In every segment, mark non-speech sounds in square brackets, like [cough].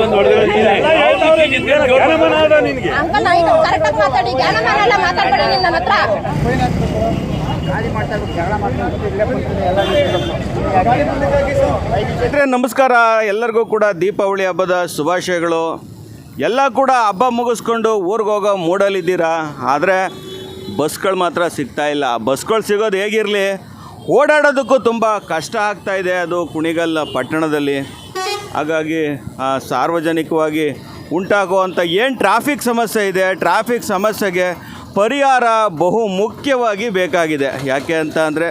ಬಂದು ನಮಸ್ಕಾರ. ಎಲ್ಲರಿಗೂ ಕೂಡ ದೀಪಾವಳಿ ಹಬ್ಬದ ಶುಭಾಶಯಗಳು. ಎಲ್ಲ ಕೂಡ ಹಬ್ಬ ಮುಗಿಸ್ಕೊಂಡು ಊರಿಗೆ ಹೋಗೋ ಮೂಡಲ್ಲಿದ್ದೀರಾ ಆದರೆ ಬಸ್ಗಳು ಮಾತ್ರ ಸಿಗ್ತಾ ಇಲ್ಲ. ಬಸ್ಗಳು ಸಿಗೋದು ಹೇಗಿರಲಿ? ಓಡಾಡೋದಕ್ಕೂ ತುಂಬ ಕಷ್ಟ ಆಗ್ತಾ ಇದೆ. ಅದು ಕುಣಿಗಲ್ ಪಟ್ಟಣದಲ್ಲಿ. ಹಾಗಾಗಿ ಸಾರ್ವಜನಿಕವಾಗಿ ಉಂಟಾಗುವಂಥ ಏನು ಟ್ರಾಫಿಕ್ ಸಮಸ್ಯೆ ಇದೆ? ಟ್ರಾಫಿಕ್ ಸಮಸ್ಯೆಗೆ ಪರಿಹಾರ ಬಹು ಮುಖ್ಯವಾಗಿ ಬೇಕಾಗಿದೆ. ಯಾಕೆ ಅಂತ ಅಂದರೆ,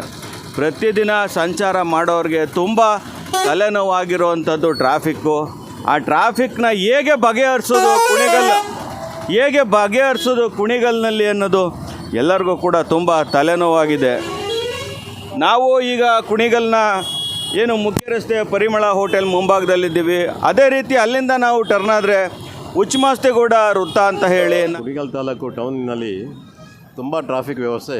ಪ್ರತಿದಿನ ಸಂಚಾರ ಮಾಡೋರಿಗೆ ತುಂಬ ತಲೆನೋವಾಗಿರುವಂಥದ್ದು ಟ್ರಾಫಿಕ್ಕು ಆ ಟ್ರಾಫಿಕ್ನ ಹೇಗೆ ಬಗೆಹರಿಸೋದು ಕುಣಿಗಲ್? ಹೇಗೆ ಬಗೆಹರಿಸೋದು ಕುಣಿಗಲ್ನಲ್ಲಿ ಅನ್ನೋದು ಎಲ್ಲರಿಗೂ ಕೂಡ ತುಂಬ ತಲೆನೋವಾಗಿದೆ. ನಾವು ಈಗ ಕುಣಿಗಲ್ನ ಏನು ಮುಖ್ಯ ರಸ್ತೆ ಪರಿಮಳ ಹೋಟೆಲ್ ಮುಂಭಾಗದಲ್ಲಿದ್ದೀವಿ. ಅದೇ ರೀತಿ ಅಲ್ಲಿಂದ ನಾವು ಟರ್ನ್ ಆದರೆ ಉಚ್ಚಮಾಸ್ತಿಗೌಡ ವೃತ್ತ ಅಂತ ಹೇಳಿ. ಕುಣಿಗಲ್ ತಾಲೂಕು ಟೌನಿನಲ್ಲಿ ತುಂಬ ಟ್ರಾಫಿಕ್ ವ್ಯವಸ್ಥೆ,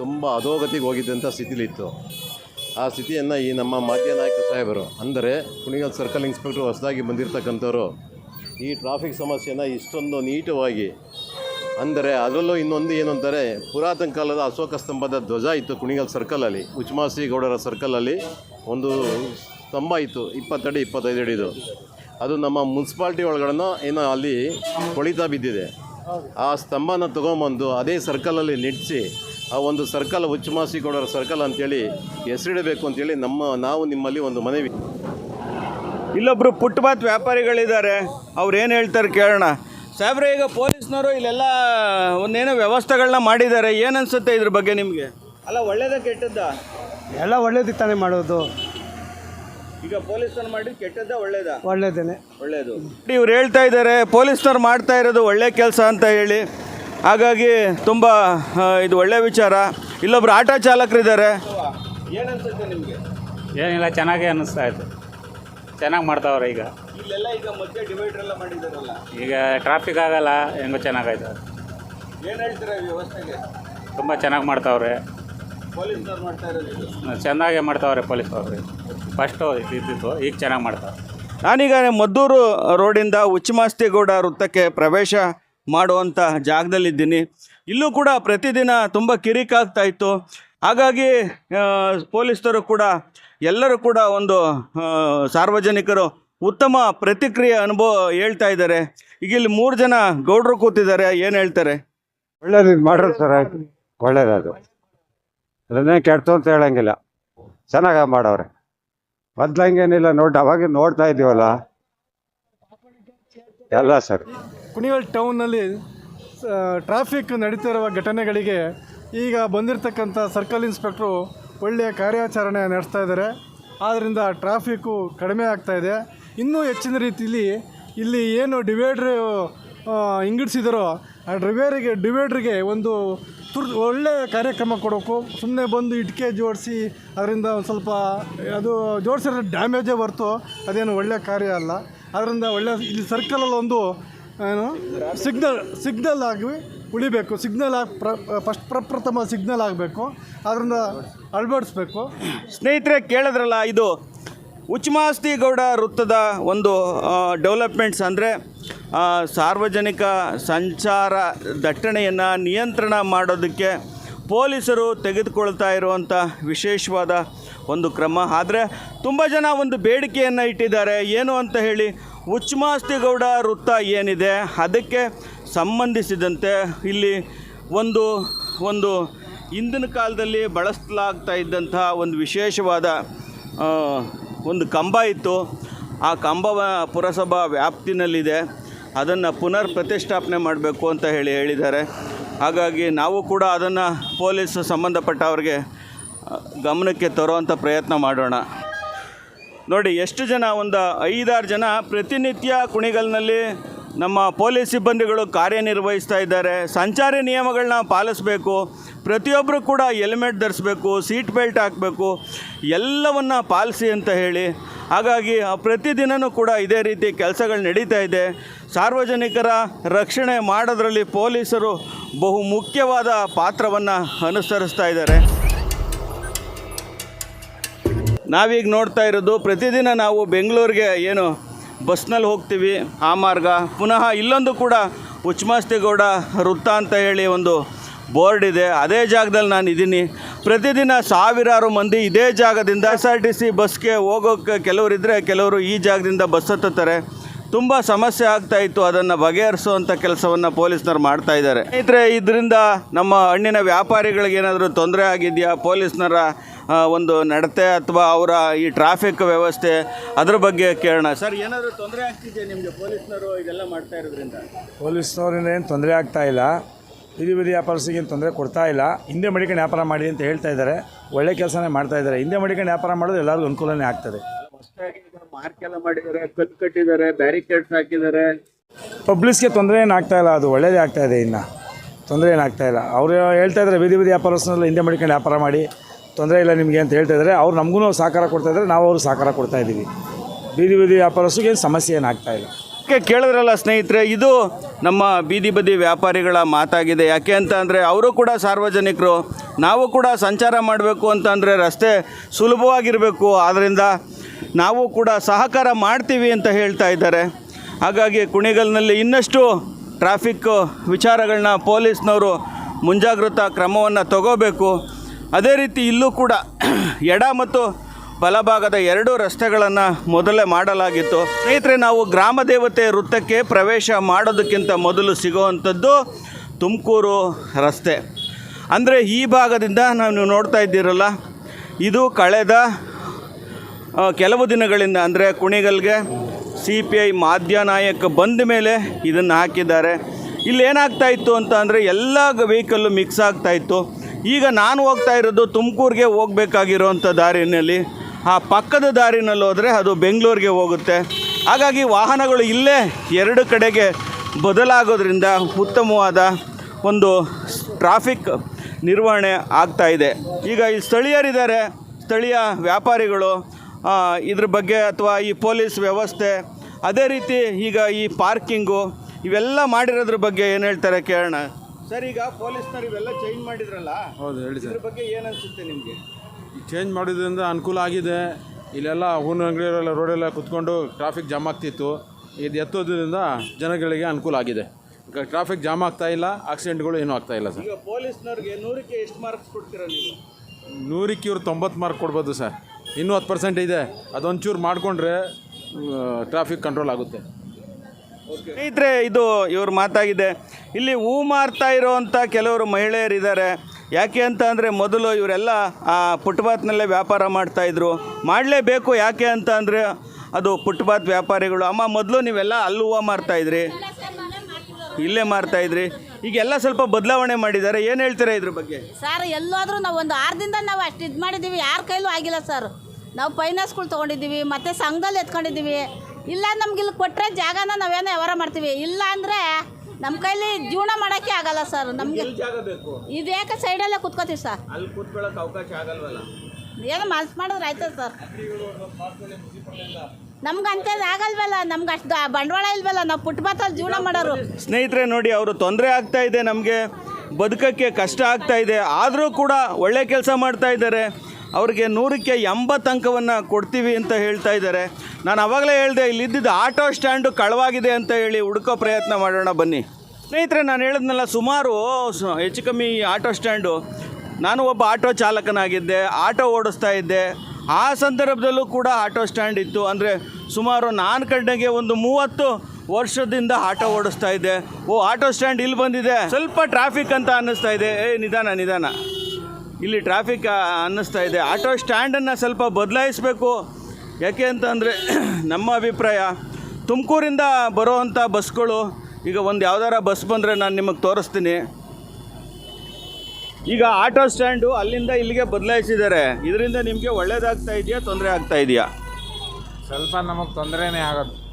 ತುಂಬ ಅಧೋಗತಿಗೆ ಹೋಗಿದ್ದಂಥ ಸ್ಥಿತಿಲಿತ್ತು ಆ ಸ್ಥಿತಿಯನ್ನು ಈ ನಮ್ಮ ಮಾಜಿ ನಾಯಕ ಸಾಹೇಬರು, ಅಂದರೆ ಕುಣಿಗಲ್ ಸರ್ಕಲ್ ಇನ್ಸ್ಪೆಕ್ಟರ್ ಹೊಸದಾಗಿ ಬಂದಿರತಕ್ಕಂಥವ್ರು, ಈ ಟ್ರಾಫಿಕ್ ಸಮಸ್ಯೆನ ಇಷ್ಟೊಂದು ನೀಟವಾಗಿ ಅಂದರೆ ಅದರಲ್ಲೂ ಇನ್ನೊಂದು ಏನು ಅಂತಾರೆ, ಪುರಾತನ ಕಾಲದ ಅಶೋಕ ಸ್ತಂಭದ ಧ್ವಜ ಇತ್ತು ಕುಣಿಗಲ್ ಸರ್ಕಲಲ್ಲಿ ಉಚ್ಮಾಸಿ ಗೌಡರ ಸರ್ಕಲಲ್ಲಿ ಒಂದು ಸ್ತಂಭ ಇತ್ತು, ಇಪ್ಪತ್ತಡಿ, ಇಪ್ಪತ್ತೈದು ಅಡಿದು. ಅದು ನಮ್ಮ ಮುನ್ಸಿಪಾಲ್ಟಿ ಒಳಗಡೆನೋ ಏನೋ ಅಲ್ಲಿ ಕೊಳಿತಾ ಬಿದ್ದಿದೆ. ಆ ಸ್ತಂಭನ ತೊಗೊಂಬಂದು ಅದೇ ಸರ್ಕಲಲ್ಲಿ ನಿಲ್ಲಿಸಿ ಆ ಒಂದು ಸರ್ಕಲ್ ಉಚ್ಚಮಾಸಿ ಗೌಡರ ಸರ್ಕಲ್ ಅಂತೇಳಿ ಹೆಸರಿಡಬೇಕು ಅಂತೇಳಿ ನಮ್ಮ, ನಾವು ನಿಮ್ಮಲ್ಲಿ ಒಂದು ಮನವಿ. ಇಲ್ಲೊಬ್ರು ಪುಟ್ಬಾತ್ ವ್ಯಾಪಾರಿಗಳಿದ್ದಾರೆ ಅವ್ರು ಏನು ಹೇಳ್ತಾರೆ ಕೇಳೋಣ. ಸಾಹೇಬ್ರೆ ಈಗ ಪೊಲೀಸ್ನವರು ಇಲ್ಲೆಲ್ಲ ಒಂದೇನೋ ವ್ಯವಸ್ಥೆಗಳನ್ನ ಮಾಡಿದ್ದಾರೆ ಏನನ್ಸುತ್ತೆ ಅನ್ಸುತ್ತೆ ಇದ್ರ ಬಗ್ಗೆ ನಿಮಗೆ? ಅಲ್ಲ ಒಳ್ಳೇದ ಕೆಟ್ಟದ್ದ? ಎಲ್ಲ ಒಳ್ಳೇದಿತ್ತಾನೆ ತಾನೇ ಮಾಡೋದು. ಈಗ ಪೊಲೀಸ್ನವ್ರು ಮಾಡಿದ್ ಕೆಟ್ಟದ್ದ ಒಳ್ಳೇದ? ಒಳ್ಳೇದೇನೆ. ಒಳ್ಳೇದು. ಇವ್ರು ಹೇಳ್ತಾ ಇದ್ದಾರೆ ಪೊಲೀಸ್ನವ್ರು ಮಾಡ್ತಾ ಇರೋದು ಒಳ್ಳೆ ಕೆಲಸ ಅಂತ ಹೇಳಿ. ಹಾಗಾಗಿ ತುಂಬ ಆ, ಇದು ಒಳ್ಳೆ ವಿಚಾರ. ಇಲ್ಲೊಬ್ರು ಆಟೋ ಚಾಲಕರಿದ್ದಾರೆ ಏನನ್ಸುತ್ತೆ ನಿಮಗೆ? ಏನಿಲ್ಲ ಚೆನ್ನಾಗೇ ಅನ್ನಿಸ್ತಾ ಇತ್ತು ಚೆನ್ನಾಗಿ ಮಾಡ್ತಾವ್ರೆ ಈಗ. ಇಲ್ಲೆಲ್ಲ ಈಗ ಮಧ್ಯೆ ಡಿವೈಡರ್ ಎಲ್ಲ ಮಾಡಿದಾರಲ್ಲ ಈಗ ಟ್ರಾಫಿಕ್ ಆಗಲ್ಲ ಹೆಂಗೋ ಚೆನ್ನಾಗಾಯ್ತು. ಏನು ಹೇಳ್ತೀರಾ ಈ ವ್ಯವಸ್ಥೆಗೆ? ತುಂಬ ಚೆನ್ನಾಗಿ ಮಾಡ್ತಾವ್ರೆ. ಚೆನ್ನಾಗೆ ಮಾಡ್ತಾ ಇರೋದು ಇದು. ಚೆನ್ನಾಗೇ ಮಾಡ್ತಾವ್ರೆ ಪೊಲೀಸ್ ಅವ್ರಿ ಫಸ್ಟು ಇದ್ದಿತ್ತು ಈಗ ಚೆನ್ನಾಗಿ ಮಾಡ್ತಾವ್ರೆ. ನಾನೀಗ ಮದ್ದೂರು ರೋಡಿಂದ ಉಚ್ಚಮಾಸ್ತಿಗೌಡ ವೃತ್ತಕ್ಕೆ ಪ್ರವೇಶ ಮಾಡುವಂಥ ಜಾಗದಲ್ಲಿದ್ದೀನಿ. ಇಲ್ಲೂ ಕೂಡ ಪ್ರತಿದಿನ ತುಂಬ ಕಿರಿಕಾಗ್ತಾ ಇತ್ತು. ಹಾಗಾಗಿ ಪೊಲೀಸರು ಕೂಡ ಎಲ್ಲರೂ ಕೂಡ ಒಂದು ಸಾರ್ವಜನಿಕರು ಉತ್ತಮ ಪ್ರತಿಕ್ರಿಯೆ ಅನುಭವ ಹೇಳ್ತಾ ಇದ್ದಾರೆ. ಈಗ ಇಲ್ಲಿ ಮೂರು ಜನ ಗೌಡ್ರು ಕೂತಿದ್ದಾರೆ ಏನು ಹೇಳ್ತಾರೆ? ಒಳ್ಳೇದು ಇದು ಮಾಡೋದು ಸರ್ ಒಳ್ಳೇದದು ಅದನ್ನೇ ಕೆಡ್ತು ಅಂತ ಹೇಳಂಗಿಲ್ಲ. ಚೆನ್ನಾಗ ಮಾಡವ್ರೆ. ಮೊದ್ಲಂಗೇನಿಲ್ಲ ನೋಡಿ ಅವಾಗ ನೋಡ್ತಾ ಇದೀವಲ್ಲ ಎಲ್ಲ ಸರ್. ಕುಣಿಗಲ್ ಟೌನ್ನಲ್ಲಿ ಟ್ರಾಫಿಕ್ ನಡೀತಿರುವ ಘಟನೆಗಳಿಗೆ ಈಗ ಬಂದಿರತಕ್ಕಂಥ ಸರ್ಕಲ್ ಇನ್ಸ್ಪೆಕ್ಟ್ರು ಒಳ್ಳೆಯ ಕಾರ್ಯಾಚರಣೆ ನಡೆಸ್ತಾ ಇದ್ದಾರೆ. ಆದ್ದರಿಂದ ಟ್ರಾಫಿಕ್ಕು ಕಡಿಮೆ ಆಗ್ತಾ ಇದೆ. ಇನ್ನೂ ಹೆಚ್ಚಿನ ರೀತಿಯಲ್ಲಿ ಇಲ್ಲಿ ಏನು ಡಿವೈಡ್ರ್ ಹಿಂಗಿಡ್ಸಿದಾರೋ, ಆ ಡ್ರಿವೇರಿಗೆ ಡಿವೈಡ್ರಿಗೆ ಒಂದು ತುರ್, ಒಳ್ಳೆ ಕಾರ್ಯಕ್ರಮ ಕೊಡೋಕು. ಸುಮ್ಮನೆ ಬಂದು ಇಟ್ಕೆ ಜೋಡಿಸಿ, ಅದರಿಂದ ಒಂದು ಸ್ವಲ್ಪ, ಅದು ಜೋಡಿಸಿದ್ರೆ ಡ್ಯಾಮೇಜೇ ಹೊರ್ತು, ಅದೇನು ಒಳ್ಳೆಯ ಕಾರ್ಯ ಅಲ್ಲ. ಅದರಿಂದ ಒಳ್ಳೆ, ಇಲ್ಲಿ ಸರ್ಕಲಲ್ಲಿ ಒಂದು, ಏನು ಸಿಗ್ನಲ್ ಸಿಗ್ನಲ್ ಆಗಿ ಉಳಿಬೇಕು. ಸಿಗ್ನಲ್ ಆಗಿ ಪ್ರ ಫಸ್ಟ್ ಪ್ರಪ್ರಥಮ ಸಿಗ್ನಲ್ ಆಗಬೇಕು. ಅದರಿಂದ ಅಳವಡಿಸ್ಬೇಕು. ಸ್ನೇಹಿತರೆ, ಕೇಳಿದ್ರಲ್ಲ, ಇದು ಉಚ್ಚಮಾಸ್ತಿಗೌಡ ವೃತ್ತದ ಒಂದು ಡೆವಲಪ್ಮೆಂಟ್ಸ್ ಅಂದರೆ ಸಾರ್ವಜನಿಕ ಸಂಚಾರ ದಟ್ಟಣೆಯನ್ನು ನಿಯಂತ್ರಣ ಮಾಡೋದಕ್ಕೆ ಪೊಲೀಸರು ತೆಗೆದುಕೊಳ್ತಾ ಇರುವಂಥ ವಿಶೇಷವಾದ ಒಂದು ಕ್ರಮ. ಆದರೆ ತುಂಬ ಜನ ಒಂದು ಬೇಡಿಕೆಯನ್ನು ಇಟ್ಟಿದ್ದಾರೆ. ಏನು ಅಂತ ಹೇಳಿ ಉಚ್ಚಮಾಸ್ತಿಗೌಡ ವೃತ್ತ ಏನಿದೆ, ಅದಕ್ಕೆ ಸಂಬಂಧಿಸಿದಂತೆ ಇಲ್ಲಿ ಒಂದು ಒಂದು ಹಿಂದಿನ ಕಾಲದಲ್ಲಿ ಬಳಸಲಾಗ್ತಾ ಇದ್ದಂತಹ ಒಂದು ವಿಶೇಷವಾದ ಒಂದು ಕಂಬ ಇತ್ತು. ಆ ಕಂಬವ ಪುರಸಭಾ ವ್ಯಾಪ್ತಿನಲ್ಲಿದೆ. ಅದನ್ನು ಪುನರ್ ಪ್ರತಿಷ್ಠಾಪನೆ ಮಾಡಬೇಕು ಅಂತ ಹೇಳಿ ಹೇಳಿದ್ದಾರೆ. ಹಾಗಾಗಿ ನಾವು ಕೂಡ ಅದನ್ನು ಪೊಲೀಸ್ ಸಂಬಂಧಪಟ್ಟವ್ರಿಗೆ ಗಮನಕ್ಕೆ ತರುವಂಥ ಪ್ರಯತ್ನ ಮಾಡೋಣ. ನೋಡಿ, ಎಷ್ಟು ಜನ? ಒಂದು ಐದಾರು ಜನ ಪ್ರತಿನಿತ್ಯ ಕುಣಿಗಲ್ನಲ್ಲಿ ನಮ್ಮ ಪೊಲೀಸ್ ಸಿಬ್ಬಂದಿಗಳು ಕಾರ್ಯನಿರ್ವಹಿಸ್ತಾ ಇದ್ದಾರೆ. ಸಂಚಾರಿ ನಿಯಮಗಳನ್ನ ಪಾಲಿಸಬೇಕು. ಪ್ರತಿಯೊಬ್ಬರು ಕೂಡ ಹೆಲ್ಮೆಟ್ ಧರಿಸ್ಬೇಕು, ಸೀಟ್ ಬೆಲ್ಟ್ ಹಾಕಬೇಕು, ಎಲ್ಲವನ್ನು ಪಾಲಿಸಿ ಅಂತ ಹೇಳಿ. ಹಾಗಾಗಿ ಪ್ರತಿದಿನವೂ ಕೂಡ ಇದೇ ರೀತಿ ಕೆಲಸಗಳು ನಡೀತಾ ಇದೆ. ಸಾರ್ವಜನಿಕರ ರಕ್ಷಣೆ ಮಾಡೋದ್ರಲ್ಲಿ ಪೊಲೀಸರು ಬಹು ಮುಖ್ಯವಾದ ಪಾತ್ರವನ್ನು ಅನುಸರಿಸ್ತಾ ಇದ್ದಾರೆ. ನಾವೀಗ ನೋಡ್ತಾ ಇರೋದು ಪ್ರತಿದಿನ ನಾವು ಬೆಂಗಳೂರಿಗೆ ಏನು ಬಸ್ನಲ್ಲಿ ಹೋಗ್ತೀವಿ ಆ ಮಾರ್ಗ. ಪುನಃ ಇಲ್ಲೊಂದು ಕೂಡ ಉಚ್ಮಾಸ್ತಿಗೌಡ ವೃತ್ತ ಅಂತ ಹೇಳಿ ಒಂದು ಬೋರ್ಡ್ ಇದೆ. ಅದೇ ಜಾಗದಲ್ಲಿ ನಾನು ಇದ್ದೀನಿ. ಪ್ರತಿದಿನ ಸಾವಿರಾರು ಮಂದಿ ಇದೇ ಜಾಗದಿಂದ ಎಸ್ ಆರ್ ಟಿ ಸಿ ಬಸ್ಗೆ ಹೋಗೋಕ್ಕೆ ಕೆಲವರಿದ್ದರೆ ಕೆಲವರು ಈ ಜಾಗದಿಂದ ಬಸ್ ಹತ್ತುತ್ತಾರೆ. ತುಂಬ ಸಮಸ್ಯೆ ಆಗ್ತಾ ಇತ್ತು. ಅದನ್ನು ಬಗೆಹರಿಸುವಂಥ ಕೆಲಸವನ್ನು ಪೊಲೀಸ್ನವ್ರು ಮಾಡ್ತಾ ಇದ್ದಾರೆ. ಸ್ನೇಹಿತರೆ, ಇದರಿಂದ ನಮ್ಮ ಹಣ್ಣಿನ ವ್ಯಾಪಾರಿಗಳಿಗೇನಾದರೂ ತೊಂದರೆ ಆಗಿದೆಯಾ? ಪೊಲೀಸ್ನರ ಒಂದು ನಡತೆ ಅಥವಾ ಅವರ ಈ ಟ್ರಾಫಿಕ್ ವ್ಯವಸ್ಥೆ ಅದ್ರ ಬಗ್ಗೆ ಕೇಳೋಣ. ಸರ್ ಏನಾದರೂ ತೊಂದರೆ ಆಗ್ತಿದೆಯಾ ನಿಮಗೆ ಪೊಲೀಸ್ನವರು ಇದೆಲ್ಲ ಮಾಡ್ತಾ ಇರೋದ್ರಿಂದ? ಪೊಲೀಸ್ನವರಿಂದ ಏನು ತೊಂದರೆ ಆಗ್ತಾ ಇಲ್ಲ. ಬೀದಿ ಬೀದಿ ವ್ಯಾಪಾರಸಿಗೆ ಏನು ತೊಂದರೆ ಕೊಡ್ತಾ ಇಲ್ಲ. ಹಿಂದೆ ಮಡಿಕೊಂಡು ವ್ಯಾಪಾರ ಮಾಡಿ ಅಂತ ಹೇಳ್ತಾ ಇದ್ದಾರೆ. ಒಳ್ಳೆ ಕೆಲಸನೇ ಮಾಡ್ತಾ ಇದ್ದಾರೆ. ಹಿಂದೆ ಮಡಿಕೊಂಡು ವ್ಯಾಪಾರ ಮಾಡೋದು ಎಲ್ಲರಿಗೂ ಅನುಕೂಲನೇ ಆಗ್ತದೆ. ಮಾರ್ಕೆಲ್ಲ ಮಾಡಿದ್ದಾರೆ ಕತ್ ಕಟ್ಟಿದ್ದಾರೆ ಬ್ಯಾರಿಕೇಡ್ಸ್ ಹಾಕಿದ್ದಾರೆ. ಪಬ್ಲಿಕ್ಸ್ಗೆ ತೊಂದರೆ ಏನಾಗ್ತಾ ಆಗ್ತಾ ಇಲ್ಲ. ಅದು ಒಳ್ಳೇದೇ ಆಗ್ತಾ ಇದೆ ಇನ್ನು. ತೊಂದರೆ ಏನಾಗ್ತಾ ಇಲ್ಲ. ಅವರು ಹೇಳ್ತಾ ಇದ್ದಾರೆ ಬೀದಿ ಬೀದಿ ವ್ಯಾಪಾರಸ್ಥರಲ್ಲ ಹಿಂದೆ ಮಡಿಕೊಂಡು ವ್ಯಾಪಾರ ಮಾಡಿ. ತೊಂದರೆ ಇಲ್ಲ ನಿಮಗೆ ಅಂತ ಹೇಳ್ತಾ ಇದ್ದಾರೆ. ಅವ್ರು ನಮಗೂ ಸಹಕಾರ ಕೊಡ್ತಾ ಇದ್ದಾರೆ, ನಾವು ಅವ್ರಿಗೆ ಸಹಕಾರ ಕೊಡ್ತಾ ಇದ್ದೀವಿ. ಬೀದಿ ಬೀದಿ ವ್ಯಾಪಾರಸ್ಥರಿಗೆ ಏನು ಸಮಸ್ಯೆ ಏನಾಗ್ತಾ ಇಲ್ಲ. ಯಾಕೆ ಕೇಳಿದ್ರಲ್ಲ ಸ್ನೇಹಿತರೆ, ಇದು ನಮ್ಮ ಬೀದಿ ಬದಿ ವ್ಯಾಪಾರಿಗಳ ಮಾತಾಗಿದೆ. ಯಾಕೆ ಅಂತ ಅಂದರೆ ಅವರು ಕೂಡ ಸಾರ್ವಜನಿಕರು, ನಾವು ಕೂಡ ಸಂಚಾರ ಮಾಡಬೇಕು ಅಂತಂದರೆ ರಸ್ತೆ ಸುಲಭವಾಗಿರಬೇಕು. ಆದ್ದರಿಂದ ನಾವು ಕೂಡ ಸಹಕಾರ ಮಾಡ್ತೀವಿ ಅಂತ ಹೇಳ್ತಾ ಇದ್ದಾರೆ. ಹಾಗಾಗಿ ಕುಣಿಗಲ್ನಲ್ಲಿ ಇನ್ನಷ್ಟು ಟ್ರಾಫಿಕ್ ವಿಚಾರಗಳನ್ನ ಪೊಲೀಸ್ನವರು ಮುಂಜಾಗ್ರತಾ ಕ್ರಮವನ್ನು ತಗೋಬೇಕು. ಅದೇ ರೀತಿ ಇಲ್ಲೂ ಕೂಡ ಎಡ ಮತ್ತು ಬಲಭಾಗದ ಎರಡು ರಸ್ತೆಗಳನ್ನು ಮೊದಲೇ ಮಾಡಲಾಗಿತ್ತು. ಸ್ನೇಹಿತರೆ, ನಾವು ಗ್ರಾಮ ದೇವತೆ ವೃತ್ತಕ್ಕೆ ಪ್ರವೇಶ ಮಾಡೋದಕ್ಕಿಂತ ಮೊದಲು ಸಿಗುವಂಥದ್ದು ತುಮಕೂರು ರಸ್ತೆ. ಅಂದರೆ ಈ ಭಾಗದಿಂದ ನಾವು ನೋಡ್ತಾ ಇದ್ದೀರಲ್ಲ, ಇದು ಕಳೆದ ಕೆಲವು ದಿನಗಳಿಂದ ಅಂದರೆ ಕುಣಿಗಲ್ಗೆ C P I Madhya Nayaka ಬಂದ ಮೇಲೆ ಇದನ್ನು ಹಾಕಿದ್ದಾರೆ. ಇಲ್ಲಿ ಏನಾಗ್ತಾ ಇತ್ತು ಅಂತ ಅಂದರೆ ಎಲ್ಲ ವೆಹಿಕಲ್ಲು ಮಿಕ್ಸ್ ಆಗ್ತಾ ಇತ್ತು. ಈಗ ನಾನು ಹೋಗ್ತಾ ಇರೋದು ತುಮಕೂರಿಗೆ ಹೋಗಬೇಕಾಗಿರೋಂಥ ದಾರಿನಲ್ಲಿ. ಆ ಪಕ್ಕದ ದಾರಿನಲ್ಲಿ ಹೋದರೆ ಅದು ಬೆಂಗಳೂರಿಗೆ ಹೋಗುತ್ತೆ. ಹಾಗಾಗಿ ವಾಹನಗಳು ಇಲ್ಲೇ ಎರಡು ಕಡೆಗೆ ಬದಲಾಗೋದ್ರಿಂದ ಉತ್ತಮವಾದ ಒಂದು ಟ್ರಾಫಿಕ್ ನಿರ್ವಹಣೆ ಆಗ್ತಾ ಇದೆ. ಈಗ ಈ ಸ್ಥಳೀಯರಿದ್ದಾರೆ, ಸ್ಥಳೀಯ ವ್ಯಾಪಾರಿಗಳು ಇದ್ರ ಬಗ್ಗೆ ಅಥವಾ ಈ ಪೊಲೀಸ್ ವ್ಯವಸ್ಥೆ, ಅದೇ ರೀತಿ ಈಗ ಈ ಪಾರ್ಕಿಂಗು, ಇವೆಲ್ಲ ಮಾಡಿರೋದ್ರ ಬಗ್ಗೆ ಏನು ಹೇಳ್ತಾರೆ ಕೇಳೋಣ. ಸರ್ ಈಗ ಪೊಲೀಸ್ನವ್ರು ಇವೆಲ್ಲ ಚೇಂಜ್ ಮಾಡಿದ್ರಲ್ಲ? ಹೌದು ಹೇಳಿ ಇದ್ರ ಸರ್ ಬಗ್ಗೆ ಏನು ಅನಿಸುತ್ತೆ ನಿಮಗೆ? ಚೇಂಜ್ ಮಾಡಿದ್ರಿಂದ ಅನುಕೂಲ ಆಗಿದೆ. ಇಲ್ಲೆಲ್ಲ ಹೂವಿನ ಅಂಗಡಿಯವರೆಲ್ಲ ರೋಡೆಲ್ಲ ಕುತ್ಕೊಂಡು ಟ್ರಾಫಿಕ್ ಜಾಮ್ ಆಗ್ತಿತ್ತು. ಇದು ಎತ್ತೋದ್ರಿಂದ ಜನಗಳಿಗೆ ಅನುಕೂಲ ಆಗಿದೆ. ಈಗ ಟ್ರಾಫಿಕ್ ಜಾಮ್ ಆಗ್ತಾ ಇಲ್ಲ ಆಕ್ಸಿಡೆಂಟ್ಗಳು ಏನೂ ಆಗ್ತಾ ಇಲ್ಲ ಸರ್. ಈಗ ಪೊಲೀಸ್ನವ್ರಿಗೆ ನೂರಕ್ಕೆ ಎಷ್ಟು ಮಾರ್ಕ್ಸ್ ಕೊಡ್ತೀರಾ ನೀವು? ನೂರಕ್ಕೆ ಇವ್ರು ತೊಂಬತ್ತು ಮಾರ್ಕ್ ಕೊಡ್ಬೋದು ಸರ್. ಇನ್ನೂ ಹತ್ತು ಪರ್ಸೆಂಟ್ ಇದೆ. ಅದೊಂಚೂರು ಮಾಡಿಕೊಂಡ್ರೆ ಟ್ರಾಫಿಕ್ ಕಂಟ್ರೋಲ್ ಆಗುತ್ತೆ. ಸ್ನೇಹಿತರೆ, ಇದು ಇವ್ರ ಮಾತಾಗಿದೆ. ಇಲ್ಲಿ ಹೂ ಮಾರ್ತಾ ಇರೋವಂಥ ಕೆಲವರು ಮಹಿಳೆಯರಿದ್ದಾರೆ. ಯಾಕೆ ಅಂತ ಅಂದರೆ ಮೊದಲು ಇವರೆಲ್ಲ ಆ ಫುಟ್ಪಾತ್ನಲ್ಲೇ ವ್ಯಾಪಾರ ಮಾಡ್ತಾಯಿದ್ರು ಮಾಡಲೇಬೇಕು ಯಾಕೆ ಅಂತ ಅಂದರೆ ಅದು ಫುಟ್ಪಾತ್ ವ್ಯಾಪಾರಿಗಳು. ಅಮ್ಮ, ಮೊದಲು ನೀವೆಲ್ಲ ಅಲ್ಲಿ ಹೂವು ಮಾರ್ತಾಯಿದ್ರಿ ಇಲ್ಲೇ ಮಾರ್ತಾಯಿದ್ರಿ ಈಗೆಲ್ಲ ಸ್ವಲ್ಪ ಬದಲಾವಣೆ ಮಾಡಿದ್ದಾರೆ. ಏನು ಹೇಳ್ತೀರಾ ಇದ್ರ ಬಗ್ಗೆ? ಸರ್ ಎಲ್ಲಾದರೂ ನಾವು ಒಂದು ಆರು ದಿನದ ನಾವು ಅಷ್ಟು ಇದು ಮಾಡಿದ್ದೀವಿ. ಯಾರ ಕೈಲೂ ಆಗಿಲ್ಲ ಸರ್ ನಾವು ಫೈನಾನ್ಸ್ಗಳು ತೊಗೊಂಡಿದ್ದೀವಿ, ಮತ್ತು ಸಂಘದಲ್ಲಿ ಎತ್ಕೊಂಡಿದ್ದೀವಿ. ಇಲ್ಲ ನಮ್ಗೆ ಇಲ್ಲಿ ಕೊಟ್ಟರೆ ಜಾಗನ ನಾವೇನೋ ವ್ಯವಹಾರ ಮಾಡ್ತೀವಿ. ಇಲ್ಲ ಅಂದರೆ ನಮ್ಮ ಕೈಲಿ ಜೀವನ ಮಾಡೋಕ್ಕೆ ಆಗಲ್ಲ ಸರ್. ನಮಗೆ ಜಾಗ ಬೇಕು? ಇದೇಕೆ ಸೈಡಲ್ಲೇ ಕುತ್ಕೋತೀವಿ ಸರ್? ಅಲ್ಲಿ ಕೂತ್ಕೊಳ್ಳೋಕೆ ಅವಕಾಶ ಆಗಲ್ವಲ್ಲ? ಏನೋ ಮನ್ಸು ಮಾಡಿದ್ರೆ ಆಯ್ತದ ಸರ್. ನಮ್ಗೆ ಅಂಥದ್ದು ಆಗಲ್ವಲ್ಲ. ನಮ್ಗೆ ಅಷ್ಟು ಬಂಡವಾಳ ಇಲ್ವಲ್ಲ. ನಾವು ಪುಟ್ಬಾತಲ್ಲಿ ಜೀವನ ಮಾಡೋರು. ಸ್ನೇಹಿತರೆ ನೋಡಿ ಅವರು ತೊಂದರೆ ಆಗ್ತಾ ಇದೆ ನಮಗೆ. ಬದುಕಕ್ಕೆ ಕಷ್ಟ ಆಗ್ತಾ ಇದೆ. ಆದರೂ ಕೂಡ ಒಳ್ಳೆ ಕೆಲಸ ಮಾಡ್ತಾ ಇದ್ದಾರೆ. ಅವ್ರಿಗೆ ನೂರಕ್ಕೆ ಎಂಬತ್ತು ಅಂಕವನ್ನು ಕೊಡ್ತೀವಿ ಅಂತ ಹೇಳ್ತಾ ಇದ್ದಾರೆ. ನಾನು ಅವಾಗಲೇ ಹೇಳಿದೆ, ಇಲ್ಲಿದ್ದಿದ್ದು ಆಟೋ ಸ್ಟ್ಯಾಂಡು ಕಳವಾಗಿದೆ ಅಂತ ಹೇಳಿ ಹುಡುಕೋ ಪ್ರಯತ್ನ ಮಾಡೋಣ ಬನ್ನಿ. ಸ್ನೇಹಿತರೆ, ನಾನು ಹೇಳಿದ್ನಲ್ಲ, ಸುಮಾರು ಹೆಚ್ಚು ಕಮ್ಮಿ ಆಟೋ ಸ್ಟ್ಯಾಂಡು. ನಾನು ಒಬ್ಬ ಆಟೋ ಚಾಲಕನಾಗಿದ್ದೆ, ಆಟೋ ಓಡಿಸ್ತಾ ಇದ್ದೆ. ಆ ಸಂದರ್ಭದಲ್ಲೂ ಕೂಡ ಆಟೋ ಸ್ಟ್ಯಾಂಡ್ ಇತ್ತು. ಅಂದರೆ ಸುಮಾರು ನಾನು ಕಂಡಂಗೆ ಒಂದು ಮೂವತ್ತು ವರ್ಷದಿಂದ ಆಟೋ ಓಡಿಸ್ತಾ ಇದ್ದೆ. ಓ, ಆಟೋ ಸ್ಟ್ಯಾಂಡ್ ಇಲ್ಲಿ ಬಂದಿದೆ. ಸ್ವಲ್ಪ ಟ್ರಾಫಿಕ್ ಅಂತ ಅನ್ನಿಸ್ತಾ ಇದೆ. ಏ, ನಿಧಾನ ನಿಧಾನ. ಇಲ್ಲಿ ಟ್ರಾಫಿಕ್ ಅನ್ನಿಸ್ತಾ ಇದೆ. ಆಟೋ ಸ್ಟ್ಯಾಂಡನ್ನು ಸ್ವಲ್ಪ ಬದಲಾಯಿಸಬೇಕು. ಯಾಕೆ ಅಂತಂದರೆ, [clears throat] ನಮ್ಮ ಅಭಿಪ್ರಾಯ, ತುಮಕೂರಿಂದ ಬರೋವಂಥ ಬಸ್ಗಳು, ಈಗ ಒಂದು ಯಾವ್ದಾರ ಬಸ್ ಬಂದರೆ ನಾನು ನಿಮಗೆ ತೋರಿಸ್ತೀನಿ. ಈಗ ಆಟೋ ಸ್ಟ್ಯಾಂಡು ಅಲ್ಲಿಂದ ಇಲ್ಲಿಗೆ ಬದಲಾಯಿಸಿದ್ದಾರೆ. ಇದರಿಂದ ನಿಮಗೆ ಒಳ್ಳೇದಾಗ್ತಾ ಇದೆಯಾ, ತೊಂದರೆ ಆಗ್ತಾ ಇದೆಯಾ? ಸ್ವಲ್ಪ ನಮಗೆ ತೊಂದರೆನೇ ಆಗೋದು.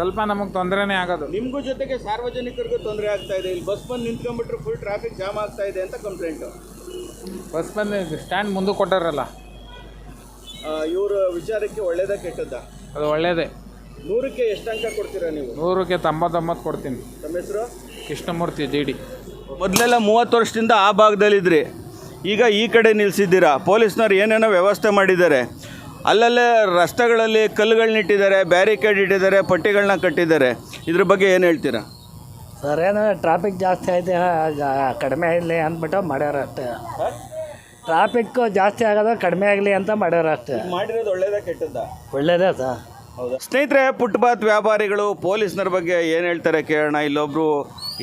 ಸ್ವಲ್ಪ ನಮಗೆ ತೊಂದರೆನೇ ಆಗೋದು. ನಿಮಗೂ ಜೊತೆಗೆ ಸಾರ್ವಜನಿಕರಿಗೂ ತೊಂದರೆ ಆಗ್ತಾ ಇದೆ. ಇಲ್ಲಿ ಬಸ್ ಬಂದು ನಿಂತ್ಕೊಂಡ್ಬಿಟ್ರೆ ಫುಲ್ ಟ್ರಾಫಿಕ್ ಜಾಮ್ ಆಗ್ತಾ ಇದೆ ಅಂತ ಕಂಪ್ಲೇಂಟು ಬಸ್ ಬಂದು ಸ್ಟ್ಯಾಂಡ್ ಮುಂದೆ ಕೊಟ್ಟಾರಲ್ಲ ಇವರು ವಿಚಾರಕ್ಕೆ ಒಳ್ಳೇದ ಕೆಟ್ಟದ್ದ? ಅದು ಒಳ್ಳೇದೇ. ನೂರಕ್ಕೆ ಎಷ್ಟು ಅಂಕ ಕೊಡ್ತೀರಾ ನೀವು? ನೂರಕ್ಕೆ ತೊಂಬತ್ತೊಂಬತ್ತು ಕೊಡ್ತೀನಿ. ತಮ್ಮ ಹೆಸರು? Krishnamurthy G D. ಮೊದಲೆಲ್ಲ ಮೂವತ್ತು ವರ್ಷದಿಂದ ಆ ಭಾಗದಲ್ಲಿದ್ರಿ. ಈಗ ಈ ಕಡೆ ನಿಲ್ಲಿಸಿದ್ದೀರಾ ಪೊಲೀಸ್ನವ್ರು ಏನೇನೋ ವ್ಯವಸ್ಥೆ ಮಾಡಿದ್ದಾರೆ. ಅಲ್ಲಲ್ಲೇ ರಸ್ತೆಗಳಲ್ಲಿ ಕಲ್ಲುಗಳನ್ನ ಇಟ್ಟಿದ್ದಾರೆ ಬ್ಯಾರಿಕೇಡ್ ಇಟ್ಟಿದ್ದಾರೆ ಪಟ್ಟಿಗಳನ್ನ ಕಟ್ಟಿದ್ದಾರೆ. ಇದ್ರ ಬಗ್ಗೆ ಏನು ಹೇಳ್ತೀರಾ? ಸರ್ ಏನು ಟ್ರಾಫಿಕ್ ಜಾಸ್ತಿ ಐತೆ ಕಡಿಮೆ ಆಗಲಿ ಅಂದ್ಬಿಟ್ಟು ಮಾಡ್ಯಾರ ಅಷ್ಟೇ. ಟ್ರಾಫಿಕ್ಕು ಜಾಸ್ತಿ ಆಗೋದು ಕಡಿಮೆ ಆಗಲಿ ಅಂತ ಮಾಡ್ಯಾರ ಅಷ್ಟೇ. ಮಾಡಿರೋದು ಒಳ್ಳೇದೇ ಕೆಟ್ಟದ್ದ? ಒಳ್ಳೇದೇ ಸರ್. ಸ್ನೇಹಿತರೆ ಪುಟ್ಪಾತ್ ವ್ಯಾಪಾರಿಗಳು ಪೊಲೀಸ್ನರ ಬಗ್ಗೆ ಏನು ಹೇಳ್ತಾರೆ ಕೇಳೋಣ. ಇಲ್ಲೊಬ್ರು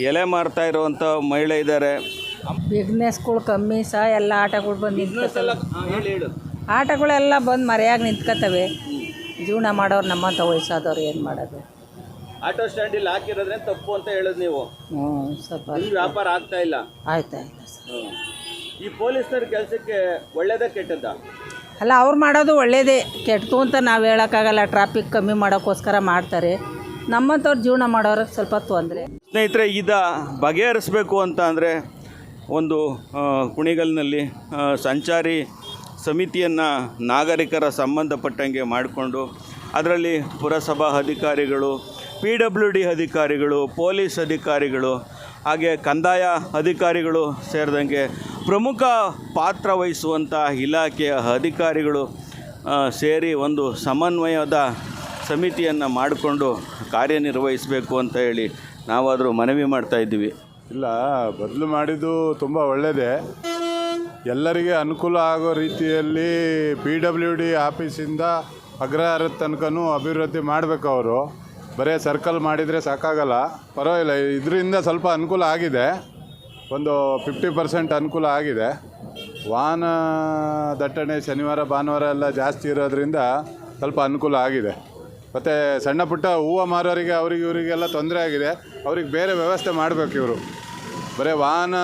ಎಲೆ ಮಾರ್ತಾ ಇರುವಂಥ ಮಹಿಳೆ ಇದ್ದಾರೆ. ಬಿಸ್ನೆಸ್ಗಳು ಕಮ್ಮಿ ಸಹ ಎಲ್ಲ ಆಟಗಳು ಹೇಳಿ ನಿಂತ್ಕೊತವೆ ಆಟಗಳೆಲ್ಲ ಬಂದು ಮರೆಯಾಗಿ ನಿಂತ್ಕೊತವೆ ಜೀವನ ಮಾಡೋರು ನಮ್ಮಂಥ ವಯಸ್ಸಾದವ್ರು ಏನು ಮಾಡೋದು? ಆಟೋ ಸ್ಟ್ಯಾಂಡ್ ಇಲ್ಲಿ ಹಾಕಿರೋದ್ರೆ ತಪ್ಪು ಅಂತ ಹೇಳೋದು ನೀವು. ಹ್ಞೂ ಸ್ವಲ್ಪ ವ್ಯಾಪಾರ ಆಗ್ತಾ ಇಲ್ಲ. ಆಯ್ತಾಯ್ತು ಸರ್. ಈ ಪೊಲೀಸರ ಕೆಲಸಕ್ಕೆ ಒಳ್ಳೇದೇ ಕೆಟ್ಟದ್ದ? ಅಲ್ಲ ಅವ್ರು ಮಾಡೋದು ಒಳ್ಳೇದೇ. ಕೆಟ್ಟದು ಅಂತ ನಾವು ಹೇಳೋಕ್ಕಾಗಲ್ಲ. ಟ್ರಾಫಿಕ್ ಕಮ್ಮಿ ಮಾಡೋಕ್ಕೋಸ್ಕರ ಮಾಡ್ತಾರೆ. ನಮ್ಮಂಥವ್ರು ಜೀವನ ಮಾಡೋರಿಗೆ ಸ್ವಲ್ಪ ತೊಂದರೆ. ಸ್ನೇಹಿತರೆ ಇದ ಬಗೆಹರಿಸಬೇಕು ಅಂತ ಅಂದರೆ ಒಂದು ಆ, ಕುಣಿಗಲ್ನಲ್ಲಿ ಆ, ಸಂಚಾರಿ ಸಮಿತಿಯನ್ನು ನಾಗರಿಕರ ಸಂಬಂಧಪಟ್ಟಂಗೆ ಮಾಡಿಕೊಂಡು ಅದರಲ್ಲಿ ಪುರಸಭಾ ಅಧಿಕಾರಿಗಳು ಪಿ ಡಬ್ಲ್ಯೂ ಡಿ ಅಧಿಕಾರಿಗಳು, ಪೊಲೀಸ್ ಅಧಿಕಾರಿಗಳು, ಹಾಗೆ ಕಂದಾಯ ಅಧಿಕಾರಿಗಳು ಸೇರಿದಂಗೆ ಪ್ರಮುಖ ಪಾತ್ರ ವಹಿಸುವಂಥ ಇಲಾಖೆಯ ಅಧಿಕಾರಿಗಳು ಸೇರಿ ಒಂದು ಸಮನ್ವಯದ ಸಮಿತಿಯನ್ನು ಮಾಡಿಕೊಂಡು ಕಾರ್ಯನಿರ್ವಹಿಸಬೇಕು ಅಂತ ಹೇಳಿ ನಾವಾದರೂ ಮನವಿ ಮಾಡ್ತಾ ಇದ್ದೀವಿ. ಇಲ್ಲ, ಬದಲು ಮಾಡಿದ್ದು ತುಂಬ ಒಳ್ಳೆಯದೇ ಎಲ್ಲರಿಗೆ ಅನುಕೂಲ ಆಗೋ ರೀತಿಯಲ್ಲಿ ಪಿ ಡಬ್ಲ್ಯೂ ಡಿ ಆಫೀಸಿಂದ ಅಗ್ರಹಾರದ ತನಕನೂ ಅಭಿವೃದ್ಧಿ ಮಾಡಬೇಕು ಅವರು. ಬರೀ ಸರ್ಕಲ್ ಮಾಡಿದರೆ ಸಾಕಾಗಲ್ಲ. ಪರವಾಗಿಲ್ಲ, ಇದರಿಂದ ಸ್ವಲ್ಪ ಅನುಕೂಲ ಆಗಿದೆ. ಒಂದು ಫಿಫ್ಟಿ ಪರ್ಸೆಂಟ್ ಅನುಕೂಲ ಆಗಿದೆ. ವಾಹನ ದಟ್ಟಣೆ ಶನಿವಾರ, ಭಾನುವಾರ ಎಲ್ಲ ಜಾಸ್ತಿ ಇರೋದ್ರಿಂದ ಸ್ವಲ್ಪ ಅನುಕೂಲ ಆಗಿದೆ. ಮತ್ತು ಸಣ್ಣ ಪುಟ್ಟ ಹೂವು ಮಾರೋರಿಗೆ, ಅವ್ರಿಗೆ, ಇವರಿಗೆಲ್ಲ ತೊಂದರೆ ಆಗಿದೆ. ಅವ್ರಿಗೆ ಬೇರೆ ವ್ಯವಸ್ಥೆ ಮಾಡಬೇಕು ಇವರು. ಬರೀ ವಾಹನ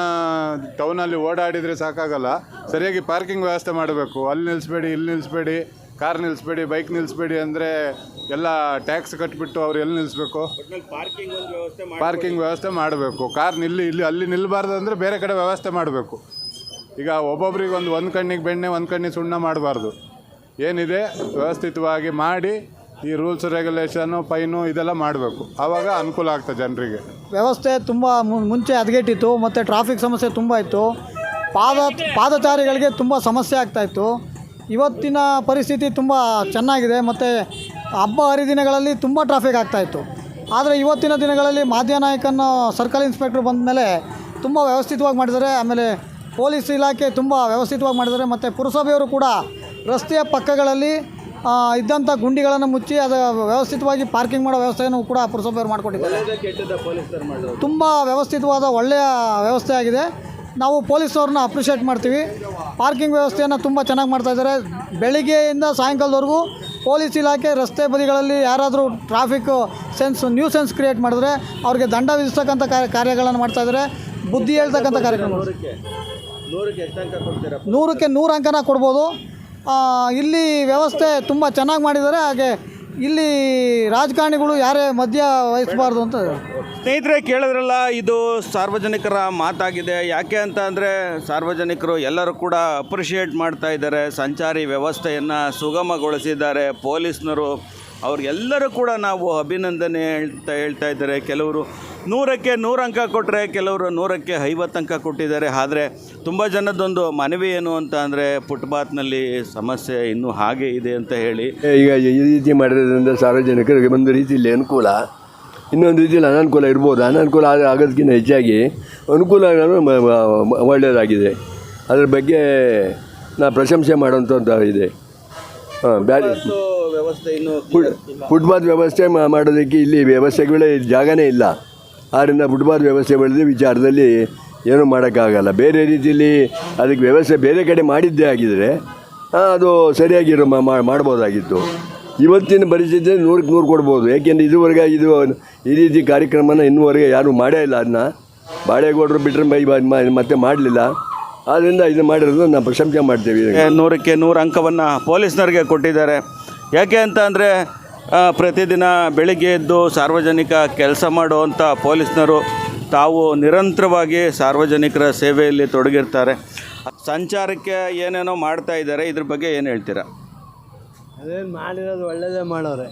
ಟೌನಲ್ಲಿ ಓಡಾಡಿದರೆ ಸಾಕಾಗಲ್ಲ. ಸರಿಯಾಗಿ ಪಾರ್ಕಿಂಗ್ ವ್ಯವಸ್ಥೆ ಮಾಡಬೇಕು. ಅಲ್ಲಿ ನಿಲ್ಲಿಸ್ಬೇಡಿ ಇಲ್ಲಿ ನಿಲ್ಲಿಸ್ಬೇಡಿ ಕಾರ್ ನಿಲ್ಲಿಸ್ಬೇಡಿ ಬೈಕ್ ನಿಲ್ಲಿಸ್ಬೇಡಿ ಅಂದರೆ ಎಲ್ಲ ಟ್ಯಾಕ್ಸ್ ಕಟ್ಬಿಟ್ಟು ಅವ್ರು ಎಲ್ಲಿ ನಿಲ್ಲಿಸ್ಬೇಕು ಪಾರ್ಕಿಂಗ್ ವ್ಯವಸ್ಥೆ ಮಾಡಬೇಕು. ಕಾರ್ ನಿಲ್ಲಿ, ಇಲ್ಲಿ, ಅಲ್ಲಿ ನಿಲ್ಲಬಾರ್ದು ಅಂದರೆ ಬೇರೆ ಕಡೆ ವ್ಯವಸ್ಥೆ ಮಾಡಬೇಕು. ಈಗ ಒಬ್ಬೊಬ್ರಿಗೆ ಒಂದು ಒಂದು ಕಣ್ಣಿಗೆ ಬೆಣ್ಣೆ, ಒಂದು ಕಣ್ಣಿಗೆ ಸುಣ್ಣ ಮಾಡಬಾರ್ದು. ಏನಿದೆ? ವ್ಯವಸ್ಥಿತವಾಗಿ ಮಾಡಿ ಈ ರೂಲ್ಸ್ ರೆಗ್ಯುಲೇಷನು ಫೈನು ಇದೆಲ್ಲ ಮಾಡಬೇಕು. ಆವಾಗ ಅನುಕೂಲ ಆಗ್ತದೆ ಜನರಿಗೆ. ವ್ಯವಸ್ಥೆ ತುಂಬ ಮುಂಚೆ ಹದಗೆಟ್ಟಿತ್ತು, ಮತ್ತು ಟ್ರಾಫಿಕ್ ಸಮಸ್ಯೆ ತುಂಬ ಇತ್ತು. ಪಾದ, ಪಾದಚಾರಿಗಳಿಗೆ ತುಂಬ ಸಮಸ್ಯೆ ಆಗ್ತಾಯಿತ್ತು ಇವತ್ತಿನ ಪರಿಸ್ಥಿತಿ ತುಂಬ ಚೆನ್ನಾಗಿದೆ, ಮತ್ತು ಹಬ್ಬ ಹರಿದಿನಗಳಲ್ಲಿ ತುಂಬ ಟ್ರಾಫಿಕ್ ಆಗ್ತಾಯಿತ್ತು ಆದರೆ ಇವತ್ತಿನ ದಿನಗಳಲ್ಲಿ ಮಾಧ್ಯನಾಯಕನ ಸರ್ಕಲ್ ಇನ್ಸ್ಪೆಕ್ಟ್ರ್ ಬಂದ ಮೇಲೆ ತುಂಬ ವ್ಯವಸ್ಥಿತವಾಗಿ ಮಾಡಿದ್ದಾರೆ. ಆಮೇಲೆ ಪೊಲೀಸ್ ಇಲಾಖೆ ತುಂಬ ವ್ಯವಸ್ಥಿತವಾಗಿ ಮಾಡಿದ್ದಾರೆ, ಮತ್ತು ಪುರಸಭೆಯವರು ಕೂಡ ರಸ್ತೆಯ ಪಕ್ಕಗಳಲ್ಲಿ ಇದ್ದಂಥ ಗುಂಡಿಗಳನ್ನು ಮುಚ್ಚಿ ಅದು ವ್ಯವಸ್ಥಿತವಾಗಿ ಪಾರ್ಕಿಂಗ್ ಮಾಡೋ ವ್ಯವಸ್ಥೆಯನ್ನು ಕೂಡ ಪುರಸಭೆಯವರು ಮಾಡಿಕೊಟ್ಟಿದ್ದಾರೆ. ಕೆಟ್ಟದ ತುಂಬ ವ್ಯವಸ್ಥಿತವಾದ ಒಳ್ಳೆಯ ವ್ಯವಸ್ಥೆ ಆಗಿದೆ. ನಾವು ಪೊಲೀಸವ್ರನ್ನ ಅಪ್ರಿಷಿಯೇಟ್ ಮಾಡ್ತೀವಿ. ಪಾರ್ಕಿಂಗ್ ವ್ಯವಸ್ಥೆಯನ್ನು ತುಂಬ ಚೆನ್ನಾಗಿ ಮಾಡ್ತಾಯಿದ್ದಾರೆ ಬೆಳಿಗ್ಗೆಯಿಂದ ಸಾಯಂಕಾಲದವರೆಗೂ ಪೊಲೀಸ್ ಇಲಾಖೆ ರಸ್ತೆ ಬದಿಗಳಲ್ಲಿ ಯಾರಾದರೂ traffic sense new sense create ಮಾಡಿದ್ರೆ ಅವ್ರಿಗೆ ದಂಡ ವಿಧಿಸ್ತಕ್ಕಂಥ ಕಾರ್ಯ ಕಾರ್ಯಗಳನ್ನು ಮಾಡ್ತಾಯಿದ್ದಾರೆ ಬುದ್ಧಿ ಹೇಳ್ತಕ್ಕಂಥ ಕಾರ್ಯಕ್ರಮ. ನೂರಕ್ಕೆ ನೂರು ಅಂಕನ ಕೊಡ್ಬೋದು. ಇಲ್ಲಿ ವ್ಯವಸ್ಥೆ ತುಂಬ ಚೆನ್ನಾಗಿ ಮಾಡಿದ್ದಾರೆ. ಹಾಗೆ ಇಲ್ಲಿ ರಾಜಕಾರಣಿಗಳು ಯಾರೇ ಮಧ್ಯ ವಹಿಸಬಾರ್ದು ಅಂತ ಸ್ನೇಹಿತರೆ, ಕೇಳಿದ್ರಲ್ಲ, ಇದು ಸಾರ್ವಜನಿಕರ ಮಾತಾಗಿದೆ. ಯಾಕೆ ಅಂತ ಅಂದರೆ ಸಾರ್ವಜನಿಕರು ಎಲ್ಲರೂ ಕೂಡ ಅಪ್ರಿಷಿಯೇಟ್ ಮಾಡ್ತಾ ಇದ್ದಾರೆ. ಸಂಚಾರಿ ವ್ಯವಸ್ಥೆಯನ್ನು ಸುಗಮಗೊಳಿಸಿದ್ದಾರೆ. ಪೊಲೀಸ್ನರು ಅವ್ರಿಗೆಲ್ಲರೂ ಕೂಡ ನಾವು ಅಭಿನಂದನೆ ಹೇಳ್ತಾ ಹೇಳ್ತಾ ಇದ್ದಾರೆ. ಕೆಲವರು ನೂರಕ್ಕೆ ನೂರು ಅಂಕ ಕೊಟ್ಟರೆ ಕೆಲವರು ನೂರಕ್ಕೆ ಐವತ್ತು ಅಂಕ ಕೊಟ್ಟಿದ್ದಾರೆ. ಆದರೆ ತುಂಬ ಜನದೊಂದು ಮನವಿ ಏನು ಅಂತ ಅಂದರೆ ಫುಟ್ಪಾತ್ನಲ್ಲಿ ಸಮಸ್ಯೆ ಇನ್ನೂ ಹಾಗೆ ಇದೆ ಅಂತ ಹೇಳಿ. ಈಗ ಈ ರೀತಿ ಮಾಡಿರೋದ್ರಿಂದ ಸಾರ್ವಜನಿಕರಿಗೆ ಒಂದು ರೀತಿಯಲ್ಲಿ ಅನುಕೂಲ. ಇನ್ನೊಂದು ರೀತಿಯಲ್ಲಿ ಅನನುಕೂಲ ಇರ್ಬೋದು. ಅನನುಕೂಲ ಆಗ- ಆಗೋದಕ್ಕಿಂತ ಹೆಚ್ಚಾಗಿ ಅನುಕೂಲ ಒಳ್ಳೆಯದಾಗಿದೆ. ಅದ್ರ ಬಗ್ಗೆ ನಾ ಪ್ರಶಂಸೆ ಮಾಡುವಂಥದ್ದು ಇದೆ. ಹಾಂ ಬ್ಯಾರೆ ವ್ಯವಸ್ಥೆ ಇನ್ನು ಫುಡ್ ಫುಟ್ಪಾತ್ ವ್ಯವಸ್ಥೆ ಮಾ- ಮಾಡೋದಕ್ಕೆ ಇಲ್ಲಿ ವ್ಯವಸ್ಥೆಗಳೇ ಜಾಗನೇ ಇಲ್ಲ. ಆದ್ದರಿಂದ ಫುಟ್ಪಾತ್ ವ್ಯವಸ್ಥೆ ಮಾಡಿದ ವಿಚಾರದಲ್ಲಿ ಏನೂ ಮಾಡೋಕ್ಕಾಗಲ್ಲ. ಬೇರೆ ರೀತಿಯಲ್ಲಿ ಅದಕ್ಕೆ ವ್ಯವಸ್ಥೆ ಬೇರೆ ಕಡೆ ಮಾಡಿದ್ದೇ ಆಗಿದರೆ ಅದು ಸರಿಯಾಗಿರೋ ಮಾ- ಮಾ- ಮಾಡ್ಬೋದಾಗಿತ್ತು. ಇವತ್ತಿನ ಪರಿಸ್ಥಿತಿ ನೂರಕ್ಕೆ ನೂರು ಕೊಡ್ಬೋದು. ಏಕೆಂದರೆ ಇದುವರೆಗೆ ಇದು ಈ ರೀತಿ ಕಾರ್ಯಕ್ರಮನ ಇನ್ನೂವರೆಗೆ ಯಾರೂ ಮಾಡೇ ಇಲ್ಲ ಅದನ್ನ. ಬಾಳೆಗೌಡರು ಬಿಟ್ಟರೆ ಮತ್ತೆ ಮಾಡಲಿಲ್ಲ. ಆದ್ದರಿಂದ ಇದು ಮಾಡಿರೋದು ನಾವು ಪ್ರಶಂಸೆ ಮಾಡ್ತೀವಿ. ನೂರಕ್ಕೆ ನೂರು ಅಂಕವನ್ನು ಪೊಲೀಸ್ನವ್ರಿಗೆ ಕೊಟ್ಟಿದ್ದಾರೆ. ಯಾಕೆ ಅಂತ ಅಂದರೆ ಪ್ರತಿದಿನ ಬೆಳಿಗ್ಗೆ ಎದ್ದು ಸಾರ್ವಜನಿಕ ಕೆಲಸ ಮಾಡುವಂಥ ಪೊಲೀಸ್ನರು ತಾವು ನಿರಂತರವಾಗಿ ಸಾರ್ವಜನಿಕರ ಸೇವೆಯಲ್ಲಿ ತೊಡಗಿರ್ತಾರೆ. ಸಂಚಾರಕ್ಕೆ ಏನೇನೋ ಮಾಡ್ತಾ ಇದ್ದಾರೆ ಇದ್ರ ಬಗ್ಗೆ ಏನು ಹೇಳ್ತೀರಾ? ಅದೇನು ಮಾಡಿರೋದು ಒಳ್ಳೆಯದೇ ಮಾಡೋರೆ.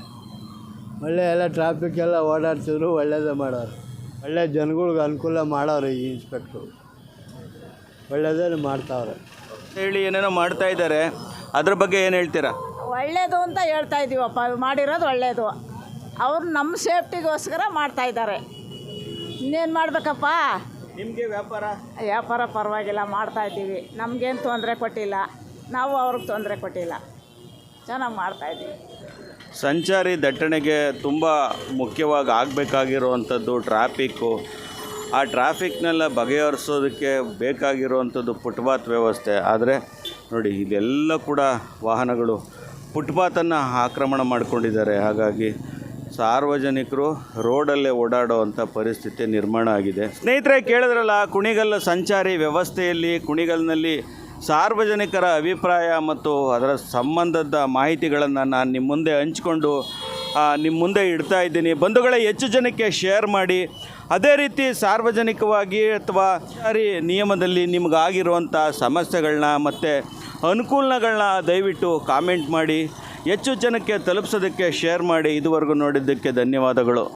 ಒಳ್ಳೆ ಎಲ್ಲ ಟ್ರಾಫಿಕ್ ಎಲ್ಲ ಓಡಾಡ್ತಿದ್ರು ಒಳ್ಳೆಯದೇ ಮಾಡೋರು. ಒಳ್ಳೆ ಜನಗಳ್ಗೆ ಅನುಕೂಲ ಮಾಡೋರು ಈ ಇನ್ಸ್ಪೆಕ್ಟ್ರು ಒಳ್ಳೆಯದೇ ಮಾಡ್ತಾವ್ರೆ. ಹೇಳಿ ಏನೇನೋ ಮಾಡ್ತಾ ಇದ್ದಾರೆ ಅದ್ರ ಬಗ್ಗೆ ಏನು ಹೇಳ್ತೀರಾ? ಒಳ್ಳೇದು ಅಂತ ಹೇಳ್ತಾ ಇದ್ದೀವಪ್ಪ. ಮಾಡಿರೋದು ಒಳ್ಳೇದು. ಅವ್ರು ನಮ್ಮ ಸೇಫ್ಟಿಗೋಸ್ಕರ ಮಾಡ್ತಾ ಇದ್ದಾರೆ. ಇನ್ನೇನು ಮಾಡಬೇಕಪ್ಪ? ನಿಮಗೆ ವ್ಯಾಪಾರ? ವ್ಯಾಪಾರ ಪರವಾಗಿಲ್ಲ ಮಾಡ್ತಾ ಇದ್ದೀವಿ. ನಮಗೇನು ತೊಂದರೆ ಕೊಟ್ಟಿಲ್ಲ. ನಾವು ಅವ್ರಿಗೆ ತೊಂದರೆ ಕೊಟ್ಟಿಲ್ಲ. ಚೆನ್ನಾಗಿ ಮಾಡ್ತಾಯಿದ್ದೀವಿ ಸಂಚಾರಿ ದಟ್ಟಣೆಗೆ ತುಂಬ ಮುಖ್ಯವಾಗಿ ಆಗಬೇಕಾಗಿರುವಂಥದ್ದು ಟ್ರಾಫಿಕ್ಕು. ಆ ಟ್ರಾಫಿಕ್ನೆಲ್ಲ ಬಗೆಹರಿಸೋದಕ್ಕೆ ಬೇಕಾಗಿರುವಂಥದ್ದು ಫುಟ್ಪಾತ್ ವ್ಯವಸ್ಥೆ. ಆದರೆ ನೋಡಿ ಇದೆಲ್ಲ ಕೂಡ ವಾಹನಗಳು ಫುಟ್ಪಾತನ್ನು ಆಕ್ರಮಣ ಮಾಡಿಕೊಂಡಿದ್ದಾರೆ. ಹಾಗಾಗಿ ಸಾರ್ವಜನಿಕರು ರೋಡಲ್ಲೇ ಓಡಾಡುವಂಥ ಪರಿಸ್ಥಿತಿ ನಿರ್ಮಾಣ ಆಗಿದೆ. ಸ್ನೇಹಿತರೆ, ಕೇಳಿದ್ರಲ್ಲ ಕುಣಿಗಲ್ ಸಂಚಾರಿ ವ್ಯವಸ್ಥೆಯಲ್ಲಿ, ಕುಣಿಗಲ್ನಲ್ಲಿ ಸಾರ್ವಜನಿಕರ ಅಭಿಪ್ರಾಯ ಮತ್ತು ಅದರ ಸಂಬಂಧದ ಮಾಹಿತಿಗಳನ್ನು ನಾನು ನಿಮ್ಮ ಮುಂದೆ ಹಂಚಿಕೊಂಡು ನಿಮ್ಮ ಮುಂದೆ ಇಡ್ತಾ ಇದ್ದೀನಿ. ಬಂಧುಗಳೇ, ಹೆಚ್ಚು ಜನಕ್ಕೆ ಶೇರ್ ಮಾಡಿ. ಅದೇ ರೀತಿ ಸಾರ್ವಜನಿಕವಾಗಿ ಅಥವಾ ನಿಯಮದಲ್ಲಿ ನಿಮಗಾಗಿರುವಂಥ ಸಮಸ್ಯೆಗಳನ್ನ ಮತ್ತು ಅನುಕೂಲಗಳನ್ನ ದಯವಿಟ್ಟು ಕಾಮೆಂಟ್ ಮಾಡಿ ಹೆಚ್ಚು ಜನಕ್ಕೆ ತಲುಪಿಸೋದಕ್ಕೆ ಶೇರ್ ಮಾಡಿ ಇದುವರೆಗೂ ನೋಡಿದ್ದಕ್ಕೆ ಧನ್ಯವಾದಗಳು.